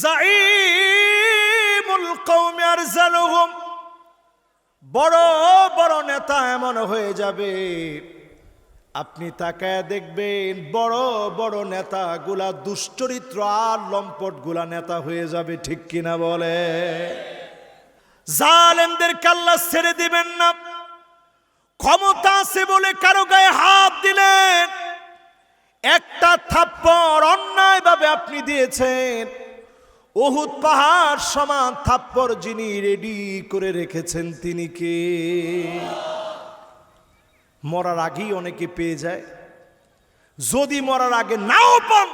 জাইমুল কৌমি আরজালুহুম বড় বড় নেতা এমন হয়ে যাবে। আপনি তাকায় দেখবেন বড় বড় নেতাগুলা দুশ্চরিত্র আর লম্পটগুলা নেতা হয়ে যাবে, ঠিক কিনা বলে? জালেমদের কাল্লা ছেড়ে দিবেন না। ক্ষমতা আছে বলে কারও গায়ে হাত দিলেন। একটা থাপ্পড় অন্যায়ভাবে আপনি দিয়েছেন। ওহুদ পাহাড় সমান থাপ্পড় যিনি রেডি করে রেখেছেন তিনি কে? মরার আগেই অনেকে পেয়ে যায়। যদি মরার আগে নাও পান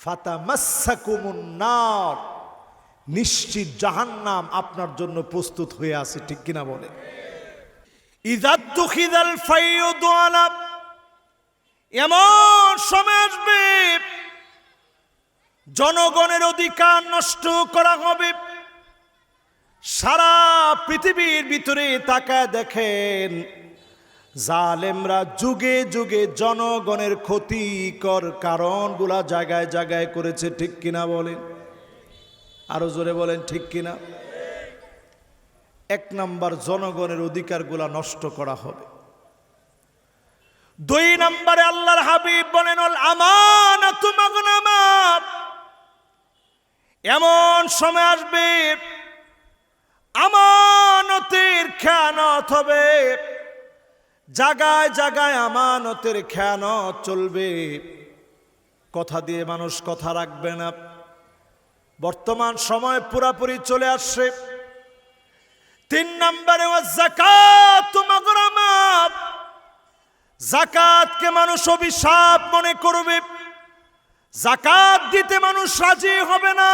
ফাতা মাসাকুমুন্নার নিশ্চিত জাহান্নাম আপনার জন্য প্রস্তুত হয়ে আছে, ঠিক কিনা বলে ইজাদ্দুখিদাল ফাইয়ুদওয়ালা এমন সময় আসবে জনগণের অধিকার নষ্ট করা হবে। সারা পৃথিবীর ভিতরে তাকায় দেখেন, জালেমরা যুগে যুগে জনগণের ক্ষতিকর কারণগুলা জায়গায় জায়গায় করেছে, ঠিক কিনা বলেন? আরও জোরে বলেন, ঠিক কিনা? এক নাম্বার, জনগণের অধিকারগুলা নষ্ট করা হবে। দুই নম্বরে আল্লাহর হাবিব বলেন ওল আমানাতু মাগনামাত। এমন সময় আসবে, আমানতের খেয়ানত হবে। জাগায় জাগায় আমানতের খেয়ানত চলবে। কথা দিয়ে মানুষ কথা রাখবে না। বর্তমান সময় পুরাপুরি চলে আসছে। তিন নম্বরে জাকাতকে মানুষ অভিশাপ মনে করবে। জাকাত দিতে মানুষ রাজি হবে না।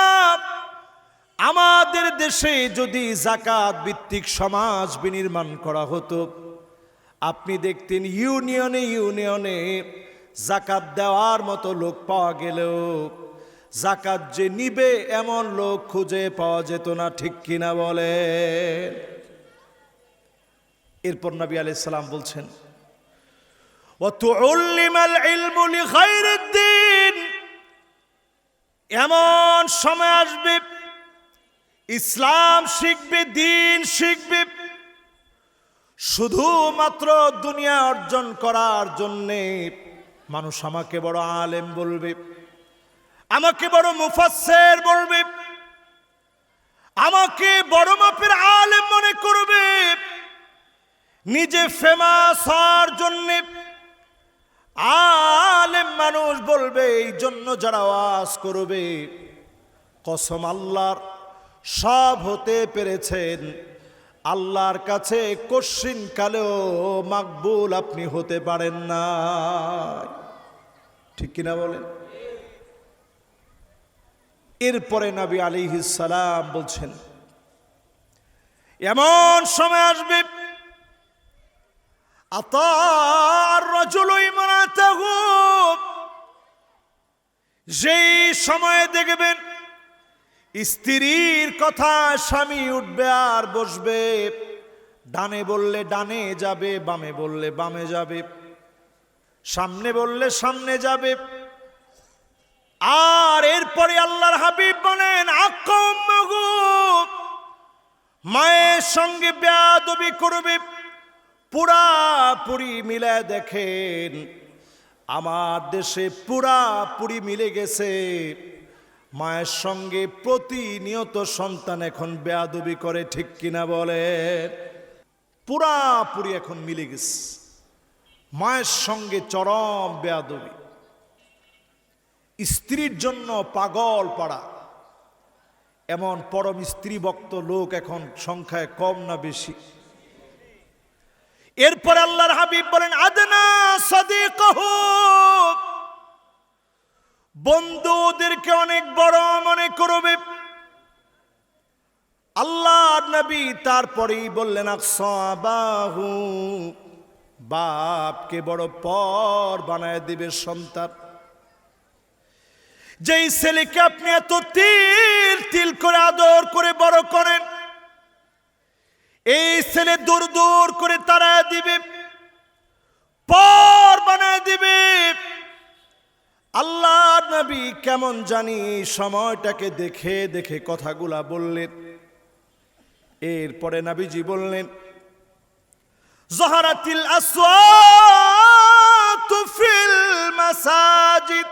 আমাদের দেশে যদি জাকাত ভিত্তিক সমাজ বিনির্মাণ করা হতো, আপনি দেখতেন ইউনিয়নে ইউনিয়নে জাকাত দেওয়ার মতো লোক পাওয়া গেলেও, জাকাত যে নিবে এমন লোক খুঁজে পাওয়া যেত না, ঠিক কিনা বলে এরপর নবী আলাইসালাম বলছেন ও তো ইলমুলি খাইরুদ্দিন এমন সময় আসবে, ইসলাম শিখবে, দিন শিখবে, শুধুমাত্র দুনিয়া অর্জন করার জন্যে মানুষ আমাকে বড় আলেম বলবে, আমাকে বড় মুফাসের বলবে, আমাকে বড় মাপের আলেম মনে করবে, নিজে ফেমাস হওয়ার জন্যে আলেম মানুষ বলবে এই জন্য যারা ওয়াজ করবে, কসম আল্লাহর সব হতে পেরেছেন। আল্লাহর কাছে কশিন কালেও মাকবুল আপনি হতে পারেন না ঠিক কিনা বলেন? এরপরে নবী আলী সালাম বলছেন, এমন সময় আসবে, আতার রজুল যেই সময়ে দেখবেন স্ত্রীর কথা স্বামী উঠবে আর বসবে, ডানে বললে ডানে যাবে, বামে বললে বামে যাবে, সামনে বললে সামনে যাবে। আর এরপরে আল্লাহর হাবিব বলেন মায়ের সঙ্গে বেয়াদবি করবে, পুরাপুরি মিলে দেখেন। আমার দেশে পুরা পুরাপুরি মিলে গেছে। মায়ের সঙ্গে প্রতিনিয়ত সন্তান এখন বেয়াদবি করে, ঠিক কিনা বলে? পুরাপুরি এখন মিলে গেছে। মায়ের সঙ্গে চরম বেয়াদবি। স্ত্রীর জন্য পাগল পাড়া। এমন পরম স্ত্রী ভক্ত লোক এখন সংখ্যায় কম না বেশি। এরপর আল্লাহর হাবিব বলেন, আদনা সাদিকহ। বন্ধুদেরকে অনেক বড় মনে করবে। আল্লাহ নবী তারপরেই বললেন, আকসাবাহু। বাপকে বড় পর বানায় দিবে সন্তান। যেই ছেলেকে আপনি এত তিল তিল করে আদর করে বড় করেন এই ছেলে দূর দূর করে তারা দিবে পর বানায় দিবে আল্লাহ নবী কেমন জানি সময়টাকে দেখে দেখে কথাগুলা বললেন। এরপরে নাবিজি বললেন, জহারাতিল আসওয়াতু ফিল মাসাজিদ।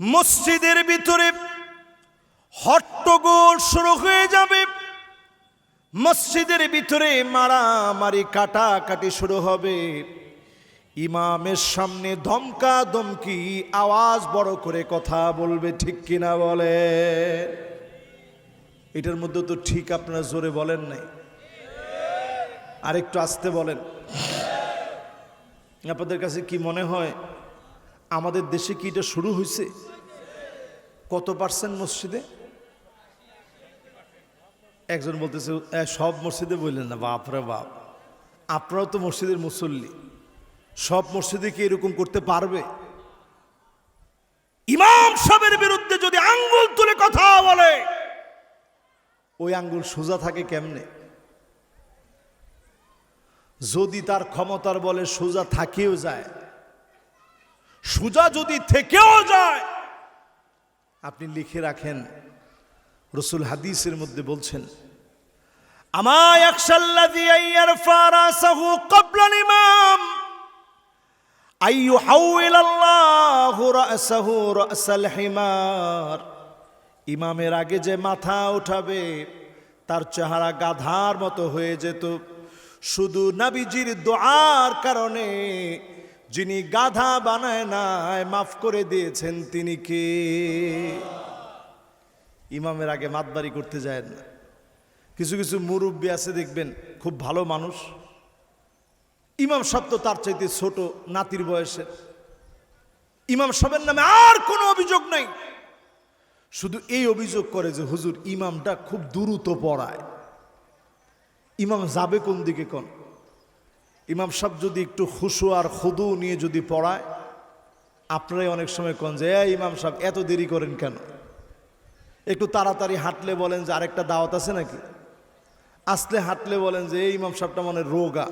মসজিদের ভিতরে হট্টগোল শুরু হয়ে যাবে। মসজিদের ভিতরে মারামারি, কাটাকাটি শুরু হবে। ইমামের সামনে ধমকা ধমকি আওয়াজ বড় করে কথা বলবে ঠিক কিনা বলে? এটার মধ্যে তো ঠিক আপনারা জোরে বলেন নাই। আরেকটু আসতে বলেন। আপনাদের কাছে কি মনে হয় আমাদের দেশে কি এটা শুরু হয়েছে? কত পার্সেন্ট মসজিদে? একজন বলতেছে "এ, সব মসজিদে বললেন না বাপরে বাপ। আপনারাও তো মসজিদের মুসল্লি। সব মসজিদে কি এরকম করতে পারবে? ইমাম সাহেবের বিরুদ্ধে যদি আঙ্গুল তুলে কথা বলে, ওই আঙ্গুল সোজা থাকে কেমনে? যদি তার ক্ষমতার বলে সোজা থাকেও যায়, সোজা যদি থেকেও যায়, আপনি লিখে রাখেন, রসুল হাদিসের মধ্যে বলছেন আমায় একসাল্লাদি আইয়ার ফারাসাহু ক্বাবলাল ইমাম। আইয়ু হাউইল আল্লাহু রাসাহু রাসাল হিমার। ইমামের আগে যে মাথা উঠাবে, তার চেহারা গাধার মতো হয়ে যেত। শুধু নাবিজির দোয়ার কারণে যিনি গাধা বানায় নাই, মাফ করে দিয়েছেন তিনি কে? ইমামের আগে মাতবাড়ি করতে যায় না। কিছু কিছু মুরব্বী আছে দেখবেন, খুব ভালো মানুষ। ইমাম সাহেব তো তার চাইতে ছোট, নাতির বয়সের। ইমাম সাহেবের নামে আর কোনো অভিযোগ নাই। শুধু এই অভিযোগ করে যে হুজুর ইমামটা খুব দ্রুত পড়ায়। ইমাম যাবে কোন দিকে কোন? ইমাম সাহেব যদি একটু খুশু আর খুদু নিয়ে যদি পড়ায়, আপনারাই অনেক সময় কন যে, "এই ইমাম সাহেব, এত দেরি করেন কেন? একটু তাড়াতাড়ি হাঁটলে বলেন যে, আরেকটা দাওয়াত আছে নাকি? আসলে হাঁটলে বলেন যে, এই ইমাম সাহেবটা মানে রোগা।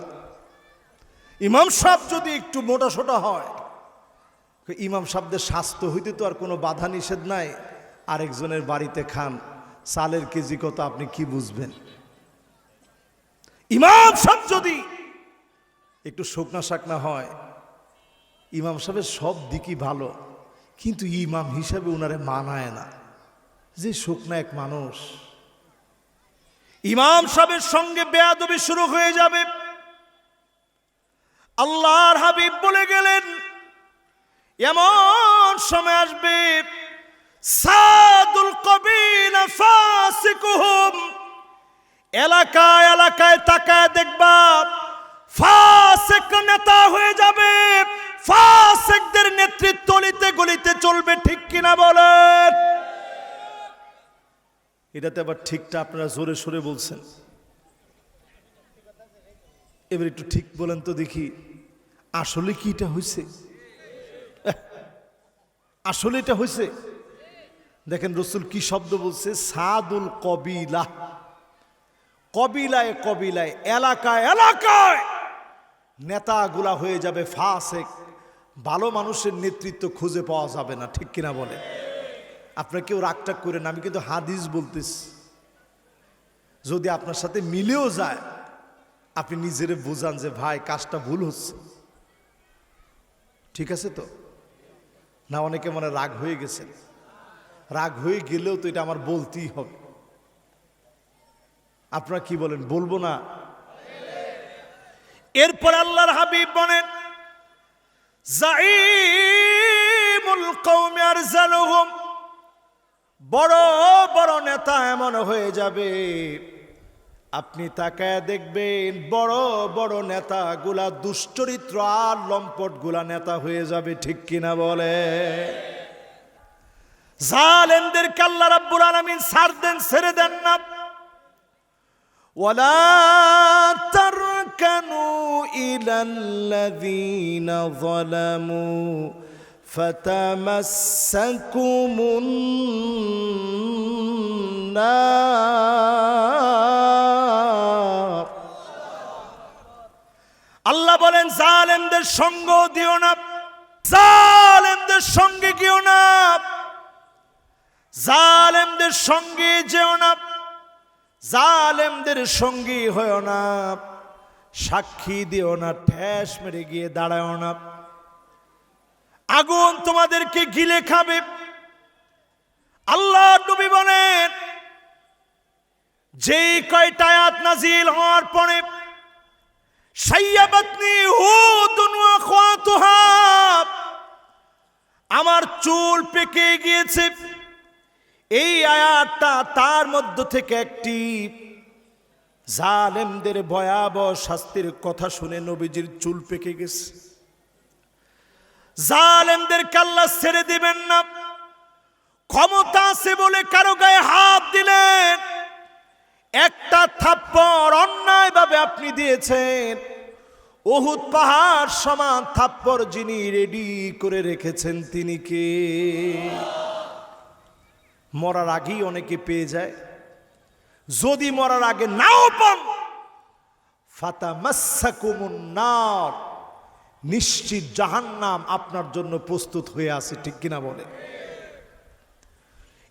ইমাম সাহেব যদি একটু মোটা সোটা হয়, ইমাম সাহেবদের স্বাস্থ্য হইতে তো আর কোনো বাধা নিষেধ নাই। আরেকজনের বাড়িতে খান, চালের কেজি কত আপনি কি বুঝবেন? ইমাম সাহেব যদি একটু শুকনা শাকনা হয়, ইমাম সাহেবের সব দিকই ভালো, কিন্তু ইমাম হিসাবে ওনারে মানায় না। যে শুকনা এক মানুষ, ইমাম সাহেবের সঙ্গে বেয়াদবি শুরু হয়ে যাবে। আল্লাহর হাবিব বলে গেলেন, এমন সময় আসবে, সাদুল কবিল ফাসিকুহুম, এলাকায় এলাকায় তাকায় দেখবা, ফাসেক নেতা হয়ে যাবে, ফাসেকদের নেতৃত্ব গলিতে গলিতে চলবে, ঠিক কিনা বলেন? এটাতে আবার ঠিকটা আপনারা জোরে সোরে বলছেন। এবার একটু ঠিক বলেন তো দেখি, আসলে কি এটা হয়েছে আসলে এটা হয়েছে দেখেন রসুল কি শব্দ বলছে? সাদুল কবিলা। কবিলায় কবিলায়, এলাকায় এলাকায় নেতাগুলা হয়ে যাবে ফাসেক। ভালো মানুষের নেতৃত্ব খুঁজে পাওয়া যাবে না, ঠিক কিনা বলে আপনার কেউ রাগটাগ করেন আমি কিন্তু হাদিস বলতেছি। যদি আপনার সাথে মিলেও যায় আপনি নিজেরে বোঝান যে, ভাই, কাজটা ভুল হচ্ছে। ঠিক আছে তো? না, অনেকে মনে রাগ হয়ে গেছেন। রাগ হয়ে গেলেও তো এটা আমার বলতেই হবে। আপনারা কি বলেন, বলব না? এরপর আল্লাহর হাবিব বলেন বড় বড় নেতা এমন হয়ে যাবে। আপনি তাকায় দেখবেন বড় বড় নেতাগুলা দুশ্চরিত্র আর লম্পট গুলা নেতা হয়ে যাবে ঠিক কিনা বলে জালেমদের কাল্লা রাব্বুল আলামিন ছাড় দেন ছেড়ে দেন না ولا تركنوا إلى الذين ظلموا فتمسكم النار আল্লাহ বলেন, জালেমদের সঙ্গ দিও না। জালেমদের সঙ্গে গিয়েও না। জালেমদের সঙ্গে যেও না। জালেমদের সঙ্গী হয়েও না। সাক্ষী দিও না, ঠেস মেরে গিয়ে দাঁড়াও না। আগুন তোমাদেরকে গিলে খাবে। আল্লাহ নবী বলেন, যেই কয়টা আয়াত নাজিল হওয়ার পরে সাইয়াবাতনি হুদুন ওয়া খাওয়াতুহা আমার চুল পেকে গিয়েছে। এই আয়াতটা তার মধ্য থেকে একটি জালেমদের ভয়াবহ শাস্তির কথা শুনে নবীজির চুল পেকে গেছে। জালেমদের কাল্লা ছেড়ে দিবেন না। ক্ষমতা আছে বলে কারও গায়ে হাত দিলেন। একটা থাপ্পড় অন্যায়ভাবে আপনি দিয়েছেন। ওহুদ পাহাড় সমান থাপ্পড় যিনি রেডি করে রেখেছেন, তিনি কে? মরার আগেই অনেকে পেয়ে যায়। যদি মরার আগে নাও পান ফাতা মাসাকুমুন্নার নিশ্চিত জাহান্নাম আপনার জন্য প্রস্তুত হয়ে আছে, ঠিক কিনা বলে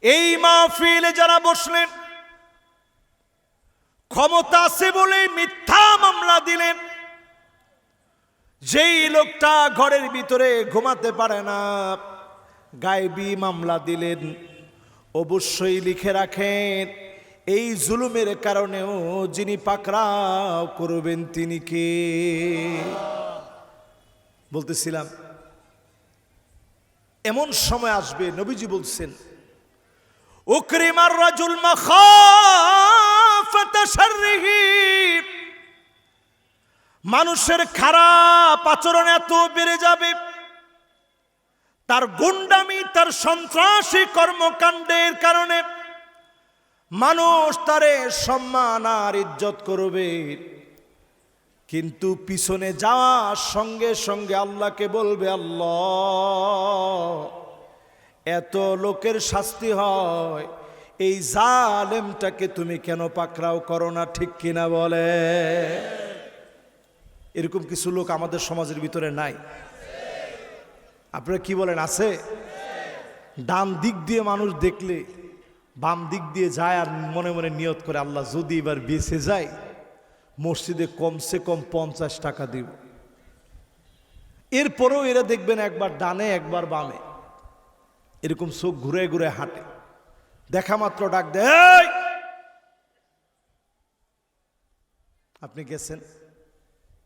এই মাহফিলে যারা বসলেন ক্ষমতা আছে বলে মিথ্যা মামলা দিলেন। যেই লোকটা ঘরের ভিতরে ঘুমাতে পারে না, গায়েবী মামলা দিলেন। অবশ্যই লিখে রাখেন, এই জুলুমের কারণেও যিনি পাকড়াও করবেন তিনি কে? বলতেছিলাম, এমন সময় আসবে, নবীজি বলছেন, উকরিমার রাজুল শাররিহি মানুষের খারাপ আচরণ এত বেড়ে যাবে। তার গুন্ডামি, তার সন্ত্রাসী কর্মকাণ্ডের কারণে মানুষ তারে সম্মান আর ইজ্জত করবে। কিন্তু পিছনে যাওয়ার সঙ্গে সঙ্গে আল্লাহকে বলবে, আল্লাহ, এত লোকের শাস্তি হয় এই জালেমটাকে তুমি কেন পাকড়াও করো না, ঠিক কিনা বলে? এরকম কিছু লোক আমাদের সমাজের ভিতরে নাই। আপনারা কি বলেন, আছে? ডান দিক দিয়ে মানুষ দেখলে, বাম দিক দিয়ে যায় আর মনে মনে নিয়ত করে, আল্লাহ যদি এবার বেঁচে যায়, মসজিদে কমসে কম পঞ্চাশ টাকা দিব। এরপরেও এরা দেখবেন একবার ডানে, একবার বামে। এরকম চোখ ঘুরে ঘুরে হাঁটে। দেখা মাত্র ডাক দেয় আপনি গেছেন?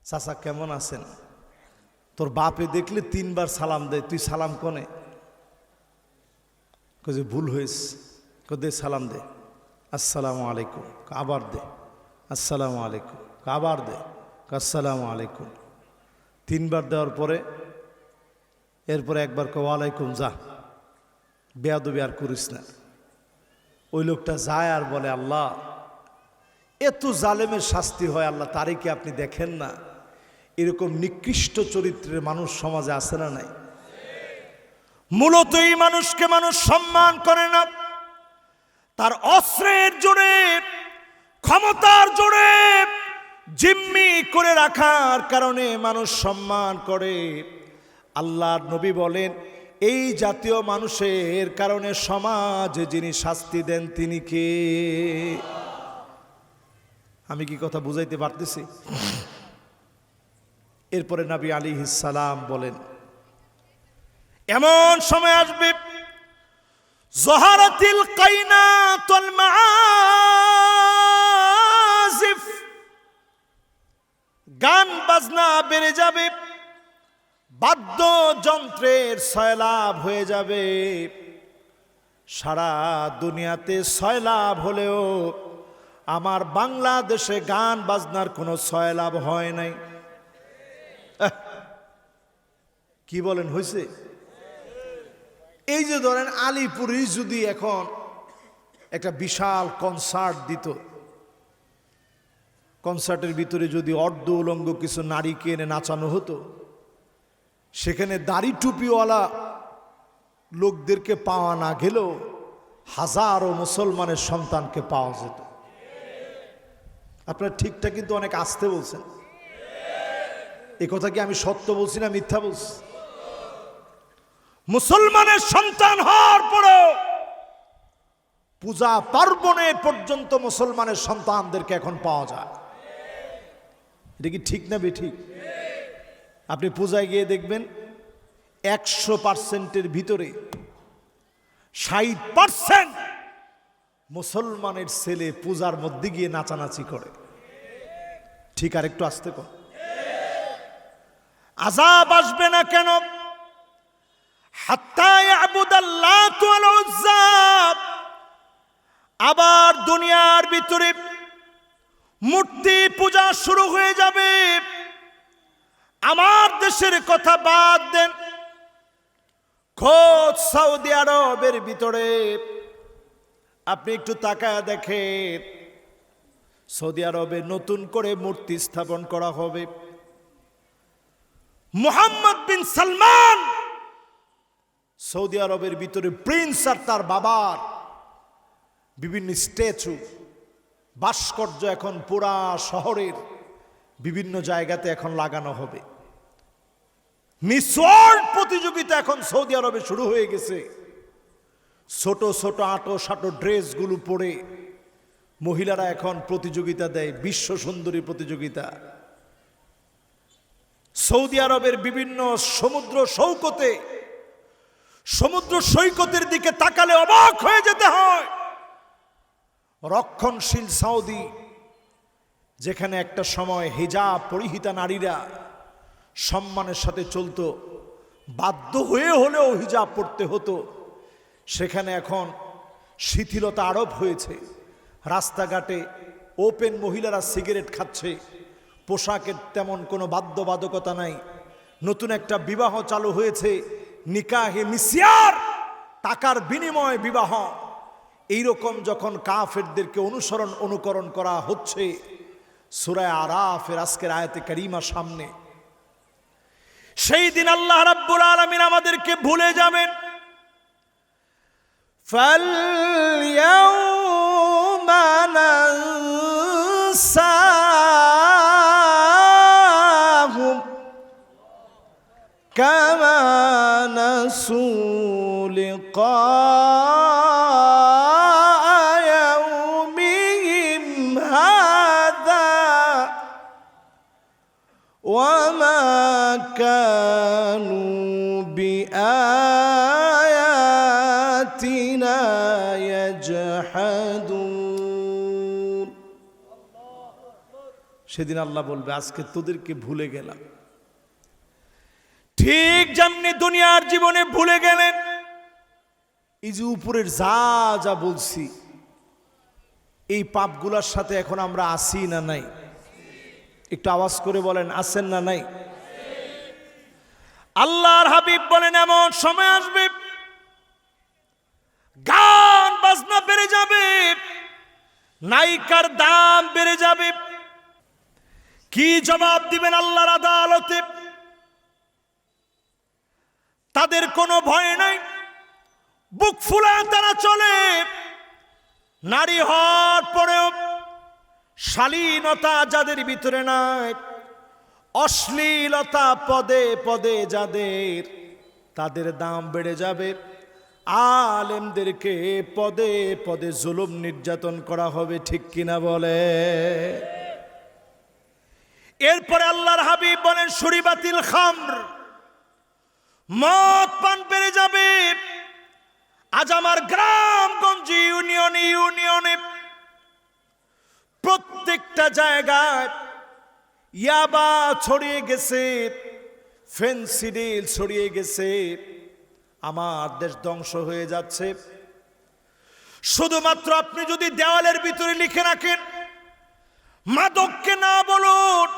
চাচা, কেমন আছেন? তোর বাপে দেখলে তিনবার সালাম দেয়, তুই সালাম কনে? যে ভুল হয়েছে। দে সালাম দে। আসসালামু আলাইকুম। আবার দে। আসসালামু আলাইকুম। আবার দে। আসসালামু আলাইকুম। তিনবার দেওয়ার পরে, এরপরে একবার কো ওয়ালাইকুম যা। বেয়াদবি আর করিস না। ওই লোকটা যায় আর বলে, আল্লাহ, এত জালেমের শাস্তি হয় আল্লাহ তারই কি আপনি দেখেন না? এরকম নিকৃষ্ট চরিত্রের মানুষ সমাজে আছে না নাই? মূলত এই মানুষকে মানুষ সম্মান করে না। তার অস্ত্রের জোরে, ক্ষমতার জোরে জিম্মি করে রাখার কারণে মানুষ সম্মান করে। আল্লাহর নবী বলেন এই জাতীয় মানুষের কারণে সমাজে যিনি শাস্তি দেন তিনি কে? আমি কি কথা বুঝাইতে পারতেছি? এরপরে নবী আলী সালাম বলেন, এমন সময় আসবে, জহারাতিল কাইনাতুল মাআজিফ গান বাজনা বেড়ে যাবে। বাদ্যযন্ত্রের সয়লাভ হয়ে যাবে। সারা দুনিয়াতে সয়লাভ হলেও আমার বাংলাদেশে গান বাজনার কোনো সয়লাভ হয় নাই। কি বলেন হয়েছে এই যে ধরেন আলিপুরি যদি এখন একটা বিশাল কনসার্ট দিত কনসার্টের ভিতরে যদি অর্ধ উলঙ্গ কিছু নারীকে এনে নাচানো হতো সেখানে দাড়ি টুপিওয়ালা লোকদেরকে পাওয়া না গেলেও হাজারো মুসলমানের সন্তানকে পাওয়া যেত। আপনার ঠিকটা কিন্তু অনেক আসতে বলছেন। এ কথা কি আমি সত্য বলছি না মিথ্যা বলছি? মুসলমানের সন্তান হওয়ার পরেও পূজা পার্বণে পর্যন্ত মুসলমানের সন্তানদেরকে এখন পাওয়া যায়। এটা কি ঠিক না বে ঠিক আপনি পূজায় গিয়ে দেখবেন একশো পার্সেন্টের ভিতরে ষাট পার্সেন্ট মুসলমানের ছেলে পূজার মধ্যে গিয়ে নাচানাচি করে। ঠিক আর একটু আসতে কর আজাব আসবে না কেন? আবার দুনিয়ার ভিতরে মূর্তি পূজা শুরু হয়ে যাবে। আমার দেশের কথা বাদ দেন। খোঁজ সৌদি আরবের ভিতরে। আপনি একটু তাকায় দেখেন, সৌদি আরবে নতুন করে মূর্তি স্থাপন করা হবে। মোহাম্মদ বিন সালমান সৌদি আরবের ভিতরে প্রিন্স আর তার বাবার বিভিন্ন স্ট্যাচু, ভাস্কর্য এখন পুরা শহরের বিভিন্ন জায়গাতে এখন লাগানো হবে। মিস ওয়ার্ল্ড প্রতিযোগিতা এখন সৌদি আরবে শুরু হয়ে গেছে। ছোট ছোট, আটো, সাটো ড্রেসগুলো পরে মহিলারা এখন প্রতিযোগিতা দেয়, বিশ্ব সুন্দরী প্রতিযোগিতা। সৌদি আরবের বিভিন্ন সমুদ্র সৌকতে সমুদ্র সৈকতের দিকে তাকালে অবাক হয়ে যেতে হয়। রক্ষণশীল সৌদি, যেখানে একটা সময় হিজাব পরিহিতা নারীরা সম্মানের সাথে চলতো, বাধ্য হয়ে হলেও হিজাব পড়তে হতো। সেখানে এখন শিথিলতা আরোপ হয়েছে। রাস্তাঘাটে ওপেন মহিলারা সিগারেট খাচ্ছে। পোশাকের তেমন কোনো বাধ্যবাধকতা নাই। নতুন একটা বিবাহ চালু হয়েছে। নিকাহে মিসিয়ার টাকার বিনিময়ে বিবাহ। এইরকম যখন কাফেরদেরকে অনুসরণ, অনুকরণ করা হচ্ছে, সুরায় আরাফের আজকের আয়াতে কারিমা সামনে সেই দিন আল্লাহ রাব্বুল আলামিন আমাদেরকে ভুলে যাবেন فاليوم ننساهم كما نسوا لقاء সেদিন আল্লাহ বলবে, আজকে তোদেরকে ভুলে গেলাম। ঠিক যেমনি দুনিয়ার জীবনে ভুলে গেলেন, এই যে উপরের যা যা বলছি, এই পাপগুলার সাথে এখন আমরা আসি না নাই? একটু আওয়াজ করে বলেন, আছেন না নাই? আল্লাহর হাবিব বলেন, এমন সময় আসবে, গান বাজনা বেড়ে যাবে, নায়িকার দাম বেড়ে যাবে কি জবাব দিবেন আল্লাহর আদালতে? তাদের কোনো ভয় নাই। বুক ফুলায় তারা চলে। নারী হওয়ার পরেও শালীনতা যাদের ভিতরে নাই, অশ্লীলতা পদে পদে যাদের তাদের দাম বেড়ে যাবে। আলেমদেরকে পদে পদে জুলুম নির্যাতন করা হবে, ঠিক কিনা বলে? এরপরে আল্লাহর হাবিব বলেন, সুরিবাতিল খামর, মদ পান পেরে যাবে। আজ আমার গ্রামগঞ্জ ইউনিয়নে ইউনিয়নে প্রত্যেকটা জায়গায় ইয়াবা ছড়িয়ে গেছে ফেন্সিডিল ছড়িয়ে গেছে। আমার দেশ ধ্বংস হয়ে যাচ্ছে। শুধুমাত্র আপনি যদি দেওয়ালের ভিতরে লিখে রাখেন, মাদককে না বলুন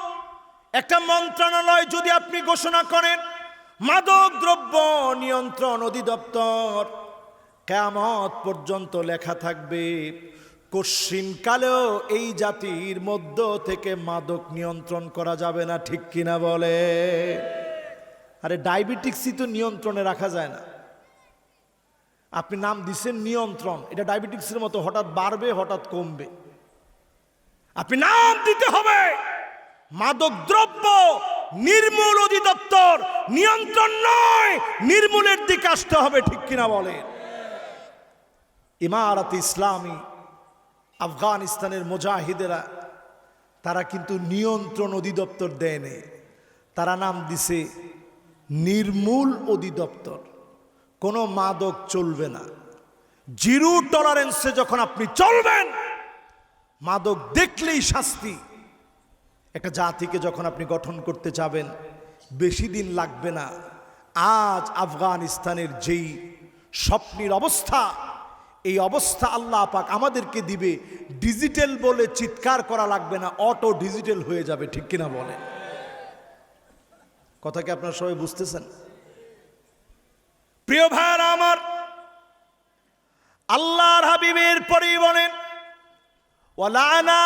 একটা মন্ত্রণালয় যদি আপনি ঘোষণা করেন, মাদক দ্রব্য নিয়ন্ত্রণ অধিদপ্তর কেমত পর্যন্ত লেখা থাকবে কশ্চিনকালেও এই জাতির মধ্য থেকে মাদক নিয়ন্ত্রণ করা যাবে না, ঠিক কিনা বলে? আরে, ডায়াবেটিক্সই তো নিয়ন্ত্রণে রাখা যায় না। আপনি নাম দিচ্ছেন নিয়ন্ত্রণ, এটা ডায়াবেটিক্সের মতো হঠাৎ বাড়বে, হঠাৎ কমবে। আপনি নাম দিতে হবে! মাদক দ্রব্য নির্মূল অধিদপ্তর, নিয়ন্ত্রণ নয়, নির্মূলের দিকে আসতে হবে, ঠিক কিনা বলেন? ইমারত ইসলামী, আফগানিস্তানের মুজাহিদেরা, তারা কিন্তু নিয়ন্ত্রণ অধিদপ্তর দেয়নি তারা নাম দিছে নির্মূল অধিদপ্তর। কোনো মাদক চলবে না। জিরো টলারেন্সে যখন আপনি চলবেন, মাদক দেখলেই শাস্তি। একটা জাতিকে যখন আপনি গঠন করতে যাবেন, বেশি দিন লাগবে না। আজ আফগানিস্তানের যেই স্বপ্নের অবস্থা, এই অবস্থা আল্লাহ পাক আমাদেরকে দিবে, ডিজিটাল বলে চিৎকার করা লাগবে না, অটো ডিজিটাল হয়ে যাবে, ঠিক কিনা বলে? কথা কি আপনারা সবাই বুঝতেছেন? প্রিয় ভাইয়ারা আমার, আল্লাহর হাবিবের পরেই বলেন ওয়ালানা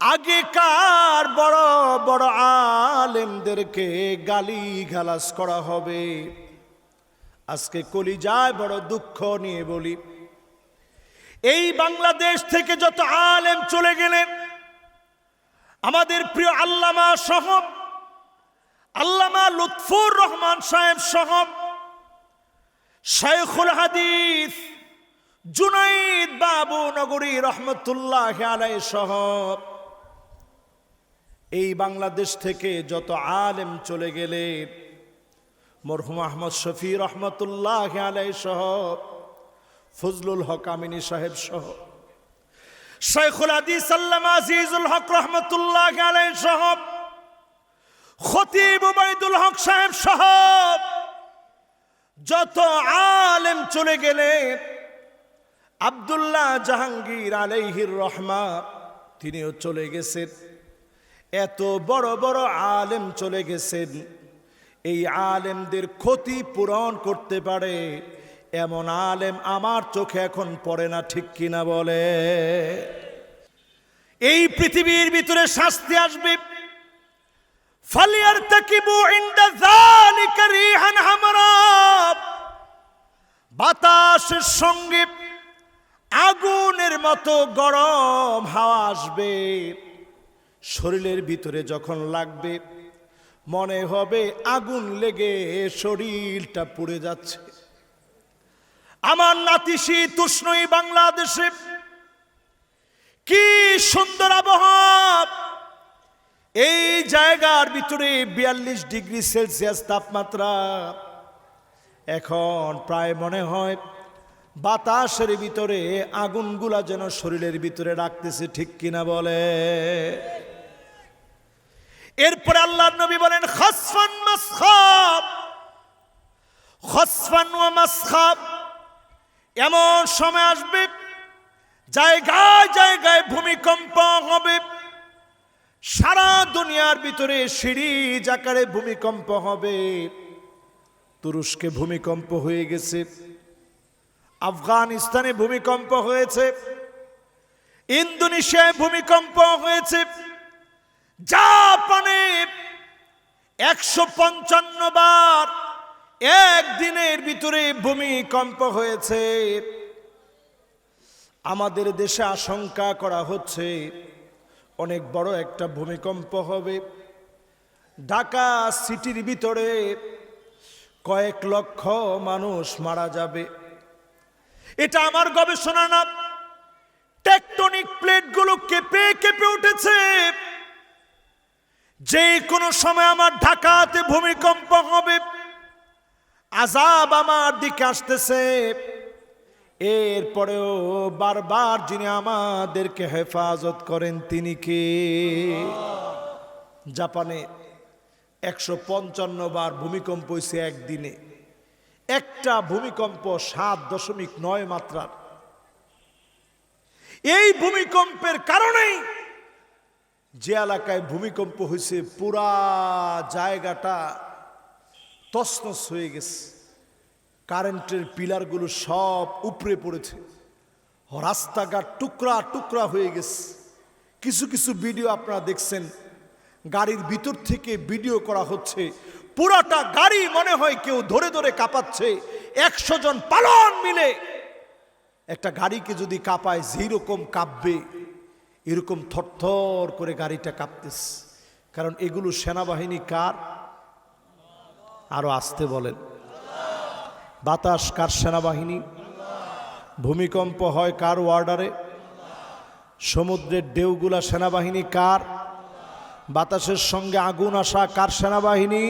আগেকার বড় বড় আলেমদেরকে গালি গালাস করা হবে। আজকে কলিজায় বড় দুঃখ নিয়ে বলি। এই বাংলাদেশ থেকে যত আলেম চলে গেলেন, আমাদের প্রিয় আল্লামা সহ, আল্লামা লুৎফুর রহমান সাহেব সহ শেখুল হাদিস জুনাইদ বাবু নগরী রহমতুল্লাহ আলাই সহ। এই বাংলাদেশ থেকে যত আলেম চলে গেলে, মরহুম আহমদ শফি রহমতুল্লাহ আলাই সহ, ফজলুল হক আমিনী সাহেব সহ শেখুল হাদিস আল্লামা আজিজুল হক রহমতুল্লাহ আলাই সহ, খতিব উবাইদুল হক সাহেব সহ, যত আলেম চলে গেলে আবদুল্লাহ জাহাঙ্গীর আলাইহির রহমা তিনিও চলে গেছেন। এত বড় বড় আলেম চলে গেছেন। এই আলেমদের ক্ষতি পূরণ করতে পারে এমন আলেম আমার চোখে এখন পড়ে না, ঠিক কিনা বলে? এই পৃথিবীর ভিতরে শাস্তি আসবে। ফালিয়ার বাতাসের সঙ্গে মতো গরম হাওয়া আসবে। শরীরের ভিতরে যখন লাগবে, মনে হবে আগুন লেগে শরীরটা পুড়ে যাচ্ছে। আমার নাতিশি তুষ্ণই বাংলাদেশে। কি সুন্দর আবহাওয়া। এই জায়গার ভিতরে বিয়াল্লিশ ডিগ্রি সেলসিয়াস তাপমাত্রা। এখন প্রায় মনে হয় বাতাসের ভিতরে আগুনগুলা যেন শরীরের ভিতরে রাখতেছে, ঠিক কিনা বলে? এরপরে আল্লাহ নবী বলেন, খসফান মাসখাব। খসফান মাসখাব। এমন সময় আসবে, জায়গায় জায়গায় ভূমিকম্প হবে। সারা দুনিয়ার ভিতরে সিরিজ আকারে ভূমিকম্প হবে। তুরস্কে ভূমিকম্প হয়ে গেছে। আফগানিস্তানে ভূমিকম্প হয়েছে, ইন্দোনেশিয়ায় ভূমিকম্প হয়েছে, জাপানে একশো পঞ্চান্ন বার একদিনের ভিতরে ভূমিকম্প হয়েছে। আমাদের দেশে আশঙ্কা করা হচ্ছে অনেক বড় একটা ভূমিকম্প হবে। ঢাকা সিটির ভিতরে কয়েক লক্ষ মানুষ মারা যাবে। এটা আমার গবেষণা না। টেকটনিক প্লেটগুলো কেঁপে কেঁপে উঠেছে। যে কোনো সময় আমার ঢাকাতে ভূমিকম্প হবে। আজাব আমার দিকে আসতেছে। এরপরেও বারবার যিনি আমাদেরকে হেফাজত করেন, তিনি কে? জাপানে একশো পঞ্চান্ন বার ভূমিকম্প হয়েছে একদিনে। একটা ভূমিকম্প সাত দশমিক নয় মাত্রার। এই ভূমিকম্পের কারণেই যে এলাকায় ভূমিকম্প হয়েছে, পুরা জায়গাটা তসনস হয়ে গেছে। কারেন্টের পিলারগুলো সব উপরে পড়েছে। রাস্তাঘাট টুকরা টুকরা হয়ে গেছে। কিছু কিছু ভিডিও আপনারা দেখছেন। গাড়ির ভিতর থেকে ভিডিও করা হচ্ছে। পুরাটা গাড়ি মনে হয় কেউ ধরে ধরে কাঁপাচ্ছে। একশো জন পালন মিলে একটা গাড়িকে যদি কাঁপায়, যেরকম কাঁপবে, এরকম থরথর করে গাড়িটা কাঁপতেছে। কারণ এগুলো সেনাবাহিনী কার? আরও আসতে বলেন। বাতাস কার সেনাবাহিনী? ভূমিকম্প হয় কার ওয়ার্ডারে? সমুদ্রের ডেউগুলা সেনাবাহিনী কার? বাতাসের সঙ্গে আগুন আসা কার সেনাবাহিনী?